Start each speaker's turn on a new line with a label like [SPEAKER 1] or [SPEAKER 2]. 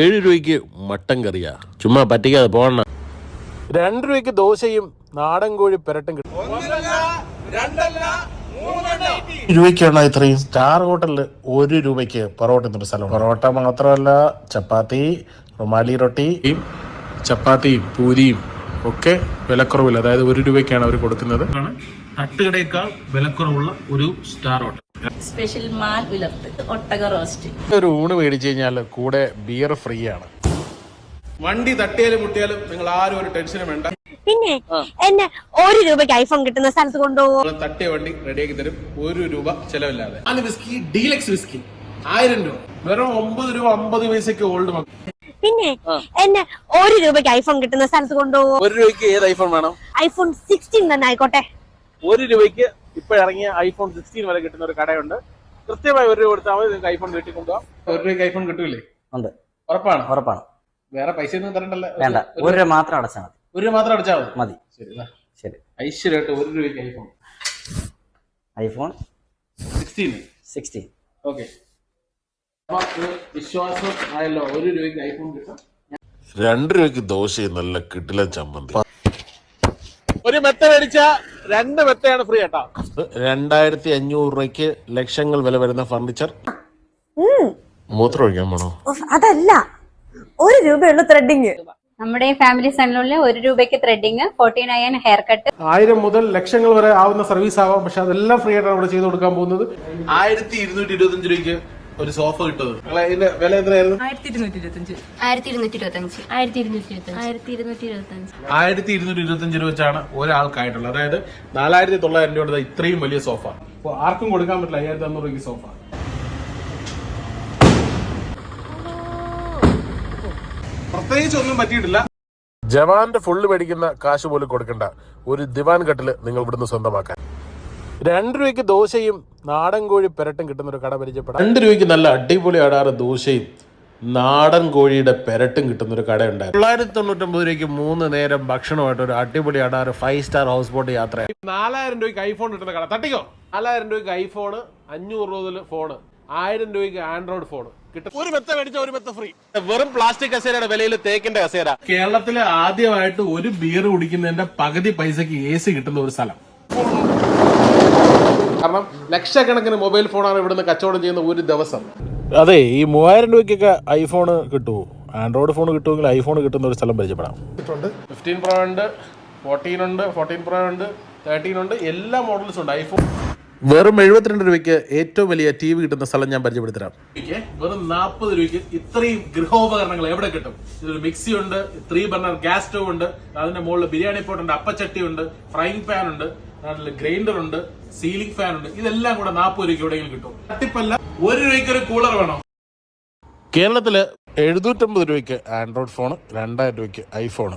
[SPEAKER 1] ഏഴ് രൂപയ്ക്ക് മട്ടൻ കറിയാ. ചുമ്മാ പറ്റിക്കാതെ പോകണ രണ്ട് രൂപയ്ക്ക് ദോശയും നാടൻ കോഴി പെരട്ടും കിട്ടും. രൂപയ്ക്കാണ് ഇത്രയും. സ്റ്റാർ ഹോട്ടലിൽ ഒരു രൂപയ്ക്ക് പൊറോട്ട എന്നൊരു സ്ഥലം പൊറോട്ട മാത്രമല്ല ചപ്പാത്തി റുമാലി റൊട്ടി ചപ്പാത്തിയും പൂരിയും ഒക്കെ വിലക്കുറവില്ല അതായത് ഒരു രൂപയ്ക്കാണ് അവർ കൊടുക്കുന്നത്. തട്ടുകടയേക്കാൾ വിലക്കുറവുള്ള ഒരു സ്റ്റാർ ഹോട്ടൽ.
[SPEAKER 2] സ്പെഷ്യൽ മാൻ ഉലർത്ത്. ഒട്ടക റോസ്റ്റ്
[SPEAKER 1] ഒരു ഊണ് മേടിച്ചു കഴിഞ്ഞാൽ കൂടെ ബിയർ ഫ്രീ ആണ്.
[SPEAKER 3] വണ്ടി തട്ടിയാലും മുട്ടിയാലും നിങ്ങൾ ആരും ഒരു ടെൻഷനും വേണ്ട.
[SPEAKER 4] പിന്നെ എന്നെ ഒരു രൂപയ്ക്ക് ഐഫോൺ കിട്ടുന്ന സ്ഥലത്ത് കൊണ്ടുപോകും
[SPEAKER 3] നിങ്ങൾ തട്ടിയ വണ്ടി റെഡിയാക്കി തരും. ഒരു രൂപ ചെലവില്ലാതെ. നാല് വിസ്കി ഡീലക്സ് വിസ്കി ആയിരം രൂപ. വെറും ഒമ്പത് രൂപ അമ്പത് പൈസക്ക് ഓൾഡ് മക്കൾ
[SPEAKER 4] പിന്നെ എന്നെ ഒരു രൂപയ്ക്ക് ഐഫോൺ കിട്ടുന്ന സ്ഥലത്ത് കൊണ്ടുപോകും
[SPEAKER 1] ഒരു രൂപയ്ക്ക് ഏത് ഐഫോൺ വേണം?
[SPEAKER 4] ഐഫോൺ സിക്സ്റ്റീൻ തന്നെ ആയിക്കോട്ടെ.
[SPEAKER 1] ഒരു രൂപയ്ക്ക് ഇപ്പൊ ഇറങ്ങിയ ഐഫോൺ സിക്സ്റ്റീൻ വരെ കിട്ടുന്ന ഒരു കടയുണ്ട്. കൃത്യമായി ഒരു രൂപ കൊടുത്താൽ മതി നിങ്ങൾക്ക് ഐഫോൺ വീട്ടിൽ കൊണ്ടുപോകാം
[SPEAKER 3] ഒരു രൂപയ്ക്ക് ഐഫോൺ കിട്ടൂലേ?
[SPEAKER 5] ഉണ്ട്.
[SPEAKER 3] ഉറപ്പാണ്?
[SPEAKER 5] ഉറപ്പാണ്.
[SPEAKER 3] വേറെ പൈസ ഒന്നും തരണ്ടല്ലോ
[SPEAKER 5] വേണ്ട. ഒരു രൂപ മാത്രം അടച്ചാൽ മതി.
[SPEAKER 3] ഒരു രൂപ മാത്രം അടച്ചാൽ മതി?
[SPEAKER 5] മതി.
[SPEAKER 3] ശരി.
[SPEAKER 5] ശരി.
[SPEAKER 3] ഐശ്വര്യമായിട്ട് ഒരു രൂപയ്ക്ക് iPhone
[SPEAKER 5] iPhone
[SPEAKER 3] sixteen
[SPEAKER 5] sixteen
[SPEAKER 3] okay വിശ്വാസം ആയല്ലോ ഒരു രൂപയ്ക്ക് ഐഫോൺ കിട്ടും.
[SPEAKER 1] രണ്ട് രൂപയ്ക്ക് ദോശയും നല്ല കിട്ടില്ല ചമ്മന്തി
[SPEAKER 3] ഒരു മെത്ത മേടിച്ച രണ്ട് മെത്തയാണ് ഫ്രീ കേട്ടോ
[SPEAKER 1] രണ്ടായിരത്തി അഞ്ഞൂറ് രൂപയ്ക്ക് ലക്ഷങ്ങൾ വില വരുന്ന ഫർണിച്ചർ മൂത്രം ഒഴിക്കാൻ പോണോ?
[SPEAKER 4] അതല്ല. ഒരു രൂപയുള്ള ത്രെഡിങ്
[SPEAKER 6] നമ്മുടെ ഈ ഫാമിലി സെന്ററിൽ ഒരു രൂപയ്ക്ക് threading forty nine hair cut
[SPEAKER 3] ആയിരം മുതൽ ലക്ഷങ്ങൾ വരെ ആവുന്ന സർവീസ് ആവാം. പക്ഷെ അതെല്ലാം ഫ്രീ ആയിട്ടാണ് ഇവിടെ ചെയ്ത് കൊടുക്കാൻ പോകുന്നത്. ആയിരത്തി ഇരുന്നൂറ്റി ഇരുപത്തഞ്ച് രൂപയ്ക്ക് ഒരു സോഫ കിട്ടുന്നത് നിങ്ങളെ ഇതിന്റെ വില എത്രയായിരുന്നു?
[SPEAKER 6] ആയിരത്തി ഇരുന്നൂറ്റി ഇരുപത്തി അഞ്ച് ആയിരത്തി ഇരുന്നൂറ്റി ഇരുപത്തി ആയിരത്തി ഇരുന്നൂറ്റി ഇരുപത്തി ആയിരത്തി ഇരുന്നൂറ്റി ഇരുപത്തി അഞ്ച്
[SPEAKER 3] ആയിരത്തി ഇരുന്നൂറ്റി ഇരുപത്തഞ്ച് രൂപ വെച്ചാണ് ഒരാൾക്കായിട്ടുള്ളത്. അതായത് നാലായിരത്തി തൊള്ളായിരം രൂപയുടെ ഇത്രയും വലിയ സോഫ അപ്പോൾ ആർക്കും കൊടുക്കാൻ പറ്റില്ല. അയ്യായിരത്തി അഞ്ഞൂറ് രൂപയ്ക്ക് സോഫ പ്രത്യേകിച്ച് ഒന്നും പറ്റിയിട്ടില്ല.
[SPEAKER 1] ജവാന്റെ ഫുള്ള് മേടിക്കുന്ന കാശ് പോലും കൊടുക്കണ്ട. ഒരു ദിവാൻ കട്ടിൽ നിങ്ങൾ ഇവിടുന്ന് സ്വന്തമാക്കാൻ. രണ്ട് രൂപയ്ക്ക് ദോശയും നാടൻ കോഴി പെരട്ടും കിട്ടുന്ന ഒരു കട പരിചയപ്പെടാം. രണ്ട് രൂപയ്ക്ക് നല്ല അടിപൊളി അടാറ് ദോശയും നാടൻ കോഴിയുടെ പെരട്ടും കിട്ടുന്ന ഒരു കടയുണ്ടായിരുന്നു തൊള്ളായിരത്തി തൊണ്ണൂറ്റൊമ്പത് രൂപയ്ക്ക് മൂന്ന് നേരം ഭക്ഷണമായിട്ട് ഒരു അടിപൊളി അടാറ് ഫൈവ് സ്റ്റാർ ഹൗസ് ബോട്ട് യാത്ര.
[SPEAKER 3] നാലായിരം രൂപയ്ക്ക് ഐഫോൺ കിട്ടുന്ന കട. തട്ടിക്കോ. നാലായിരം രൂപയ്ക്ക് ഐഫോൺ അഞ്ഞൂറ് രൂപ മുതൽ ഫോണ് ആയിരം രൂപയ്ക്ക് ആൻഡ്രോയിഡ് ഫോൺ കിട്ടും. ഒരു മെത്ത മേടിച്ച ഒരു മെത്ത ഫ്രീ വെറും പ്ലാസ്റ്റിക് കസേരയുടെ വിലയിൽ തേക്കിന്റെ കസേര. കേരളത്തിലെ ആദ്യമായിട്ട് ഒരു ബിയർ കുടിക്കുന്നതിന്റെ പകുതി പൈസക്ക് എ സി കിട്ടുന്ന ഒരു സ്ഥലം. കാരണം ലക്ഷക്കണക്കിന് മൊബൈൽ ഫോണാണ് ഇവിടുന്ന് കച്ചവടം ചെയ്യുന്ന ഒരു ദിവസം.
[SPEAKER 1] അതെ ഈ മൂവായിരം രൂപയ്ക്കൊക്കെ ഐഫോൺ കിട്ടുമോ ആൻഡ്രോയിഡ് ഫോൺ കിട്ടുമെങ്കിൽ ഐഫോൺ കിട്ടുന്ന ഒരു സ്ഥലം പരിചയപ്പെടാം.
[SPEAKER 3] ഫിഫ്റ്റീൻ പ്രോ ഉണ്ട് ഫോർട്ടീൻ ഉണ്ട് ഫോർട്ടീൻ പ്രോ ഉണ്ട് തേർട്ടീൻ ഉണ്ട് എല്ലാ മോഡൽസും ഉണ്ട്. ഐഫോൺ
[SPEAKER 1] വെറും എഴുപത്തിരണ്ട് രൂപയ്ക്ക് ഏറ്റവും വലിയ ടി വി കിട്ടുന്ന സ്ഥലം ഞാൻ പരിചയപ്പെടുത്തരാം.
[SPEAKER 3] രൂപയ്ക്ക് വെറും നാൽപ്പത് രൂപയ്ക്ക് ഇത്രയും ഗൃഹോപകരണങ്ങൾ എവിടെ കിട്ടും? ഇതൊരു മിക്സി ഉണ്ട് ത്രീ ബർണർ ഗ്യാസ് സ്റ്റവ് ഉണ്ട് അതിന്റെ മുകളിൽ ബിരിയാണി പോട്ടുണ്ട് അപ്പച്ചട്ടി ഉണ്ട് ഫ്രൈങ് പാൻ ഉണ്ട്. അതിൽ ഗ്രൈൻഡർ ഉണ്ട് സീലിംഗ് ഫാൻ ഉണ്ട് ഇതെല്ലാം കൂടെ നാൽപ്പത് രൂപയ്ക്ക് എവിടെയെങ്കിലും കിട്ടും. തട്ടിപ്പല്ല ഒരു രൂപയ്ക്ക് ഒരു കൂളർ വേണം.
[SPEAKER 1] കേരളത്തിൽ എഴുന്നൂറ്റമ്പത് രൂപയ്ക്ക് ആൻഡ്രോയിഡ് ഫോൺ രണ്ടായിരം രൂപയ്ക്ക് ഐഫോൺ